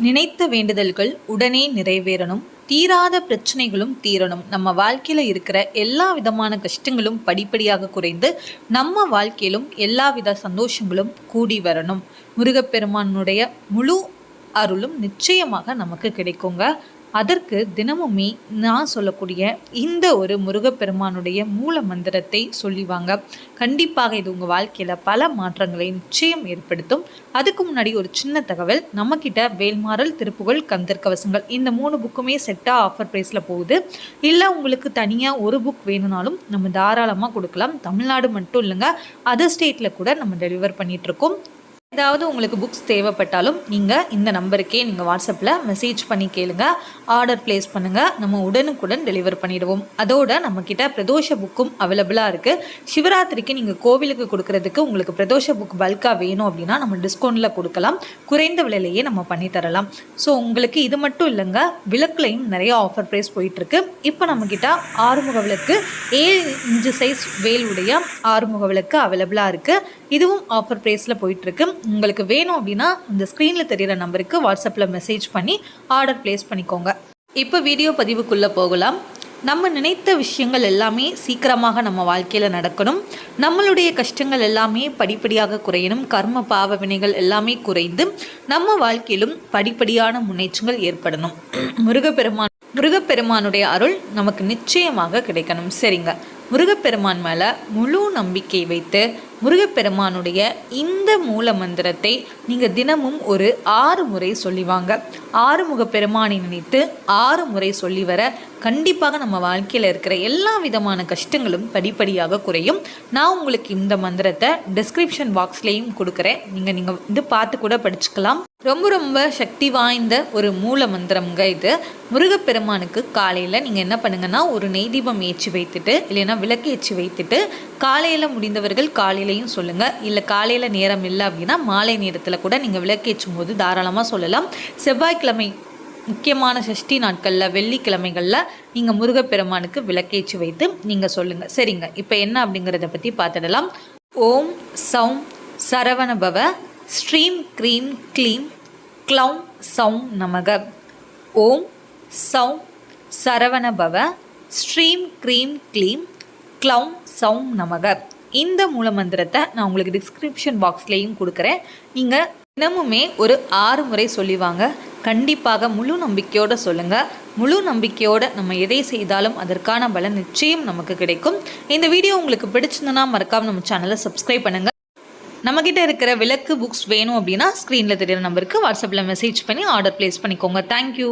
நினைத்த வேண்டுதல்கள் உடனே நிறைவேறணும். தீராத பிரச்சனைகளும் தீரணும். நம்ம வாழ்க்கையில் இருக்கிற எல்லா விதமான கஷ்டங்களும் படிப்படியாக குறைந்து நம்ம வாழ்க்கையிலும் எல்லா வித சந்தோஷங்களும் கூடி வரணும். முருகப்பெருமானுடைய முழு அருளும் நிச்சயமாக நமக்கு கிடைக்குங்க. அதற்கு தினமுமே நான் சொல்லக்கூடிய இந்த ஒரு முருகப்பெருமானுடைய மூல மந்திரத்தை சொல்லிவாங்க. கண்டிப்பாக இது உங்கள் வாழ்க்கையில் பல மாற்றங்களை நிச்சயம் ஏற்படுத்தும். அதுக்கு முன்னாடி ஒரு சின்ன தகவல். நம்மக்கிட்ட வேல்மாறல் திருப்புகழ் கந்தர் கவசங்கள் இந்த மூணு புக்குமே செட்டாக ஆஃபர் ப்ரைஸில் போகுது. இல்லை உங்களுக்கு தனியாக ஒரு புக் வேணும்னாலும் நம்ம தாராளமாக கொடுக்கலாம். தமிழ்நாடு மட்டும் இல்லைங்க அதர் ஸ்டேட்டில் கூட நம்ம டெலிவர் பண்ணிகிட்ருக்கோம் ஏதாவது உங்களுக்கு புக்ஸ் தேவைப்பட்டாலும் நீங்கள் இந்த நம்பருக்கே நீங்கள் வாட்ஸ்அப்பில் மெசேஜ் பண்ணி கேளுங்க. ஆர்டர் ப்ளேஸ் பண்ணுங்கள் நம்ம உடனுக்குடன் டெலிவர் பண்ணிடுவோம். அதோட நம்மக்கிட்ட பிரதோஷ புக்கும் அவைலபிளாக இருக்குது சிவராத்திரிக்கு நீங்கள் கோவிலுக்கு கொடுக்கறதுக்கு உங்களுக்கு பிரதோஷ புக் பல்காக வேணும் அப்படின்னா நம்ம டிஸ்கவுண்ட்டில் கொடுக்கலாம். குறைந்த விலையிலேயே நம்ம பண்ணி தரலாம். ஸோ உங்களுக்கு இது மட்டும் இல்லைங்க. விளக்குலையும் நிறைய ஆஃபர் ப்ரைஸ் போயிட்டுருக்கு. இப்போ நம்மக்கிட்ட ஆறுமுக விளக்கு ஏழு இன்ச்சு சைஸ் வேல் உடைய ஆறுமுக விளக்கு அவைலபிளாக இருக்குது இதுவும் ஆஃபர் ப்ரைஸில் போயிட்டுருக்கு. உங்களுக்கு வேணும் அப்படின்னா இந்த ஸ்க்ரீனில் தெரிகிற நம்பருக்கு வாட்ஸ்அப்பில் மெசேஜ் பண்ணி ஆர்டர் ப்ளேஸ் பண்ணிக்கோங்க. இப்போ வீடியோ பதிவுக்குள்ளே போகலாம். நம்ம நினைத்த விஷயங்கள் எல்லாமே சீக்கிரமாக நம்ம வாழ்க்கையில் நடக்கணும். நம்மளுடைய கஷ்டங்கள் எல்லாமே படிப்படியாக குறையணும். கர்ம பாவ வினைகள் எல்லாமே குறைந்து நம்ம வாழ்க்கையிலும் படிப்படியான முன்னேற்றங்கள் ஏற்படணும். முருகப்பெருமான் முருகப்பெருமானுடைய அருள் நமக்கு நிச்சயமாக கிடைக்கணும். சரிங்க. முருகப்பெருமான் மேலே முழு நம்பிக்கை வைத்து முருகப்பெருமானுடைய இந்த மூல மந்திரத்தை நீங்கள் தினமும் ஒரு ஆறு முறை சொல்லிவாங்க ஆறுமுக பெருமானை நினைத்து ஆறு முறை சொல்லி வர கண்டிப்பாக நம்ம வாழ்க்கையில் இருக்கிற எல்லா விதமான கஷ்டங்களும் படிப்படியாக குறையும். நான் உங்களுக்கு இந்த மந்திரத்தை டிஸ்கிரிப்ஷன் பாக்ஸ்லேயும் கொடுக்குறேன். நீங்கள் நீங்கள் இது பார்த்து கூட படிச்சுக்கலாம். ரொம்ப ரொம்ப சக்தி வாய்ந்த ஒரு மூல மந்திரம்ங்க இது. முருகப்பெருமானுக்கு காலையில் நீங்கள் என்ன பண்ணுங்கன்னா ஒரு நெய் தீபம் ஏற்றி வைத்துட்டு இல்லைன்னா விளக்கு ஏற்றி வைத்துட்டு காலையில் முடிந்தவர்கள் காலையிலையும் சொல்லுங்கள் இல்லை காலையில் நேரம் இல்லை அப்படின்னா மாலை நேரத்தில் கூட நீங்கள் விளக்கேற்றும் போது தாராளமாக சொல்லலாம். செவ்வாய்க்கிழமை முக்கியமான சஷ்டி நாட்களில் வெள்ளிக்கிழமைகளில் நீங்கள் முருகப்பெருமானுக்கு விளக்கேற்றி வைத்து நீங்கள் சொல்லுங்கள் சரிங்க. இப்போ என்ன அப்படிங்கிறத பற்றி பார்த்துடலாம். ஓம் சௌம் சரவணபவ ஸ்ரீம் க்ரீம் க்ளீம் க்ளௌம் சௌம் நமக. ஓம் சௌம் சரவணபவ ஸ்ரீம் க்ரீம் க்ளீம் க்ளௌம் சௌம் நமக. இந்த மூலமந்திரத்தை நான் உங்களுக்கு டிஸ்கிரிப்ஷன் பாக்ஸ்லேயும் கொடுக்குறேன். நீங்கள் தினமுமே ஒரு ஆறு முறை சொல்லிவாங்க கண்டிப்பாக முழு நம்பிக்கையோடு சொல்லுங்கள் முழு நம்பிக்கையோடு நம்ம எதை செய்தாலும் அதற்கான பலன் நிச்சயம் நமக்கு கிடைக்கும். இந்த வீடியோ உங்களுக்கு பிடிச்சிருந்தனா மறக்காமல் நம்ம சேனலை சப்ஸ்கிரைப் பண்ணுங்கள் நம்மக்கிட்ட இருக்கிற விளக்கு புக்ஸ் வேணும் அப்படின்னா ஸ்க்ரீனில் தெரியிற நம்பருக்கு வாட்ஸ்அப்பில் மெசேஜ் பண்ணி ஆர்டர் ப்ளேஸ் பண்ணிக்கோங்க. தேங்க்யூ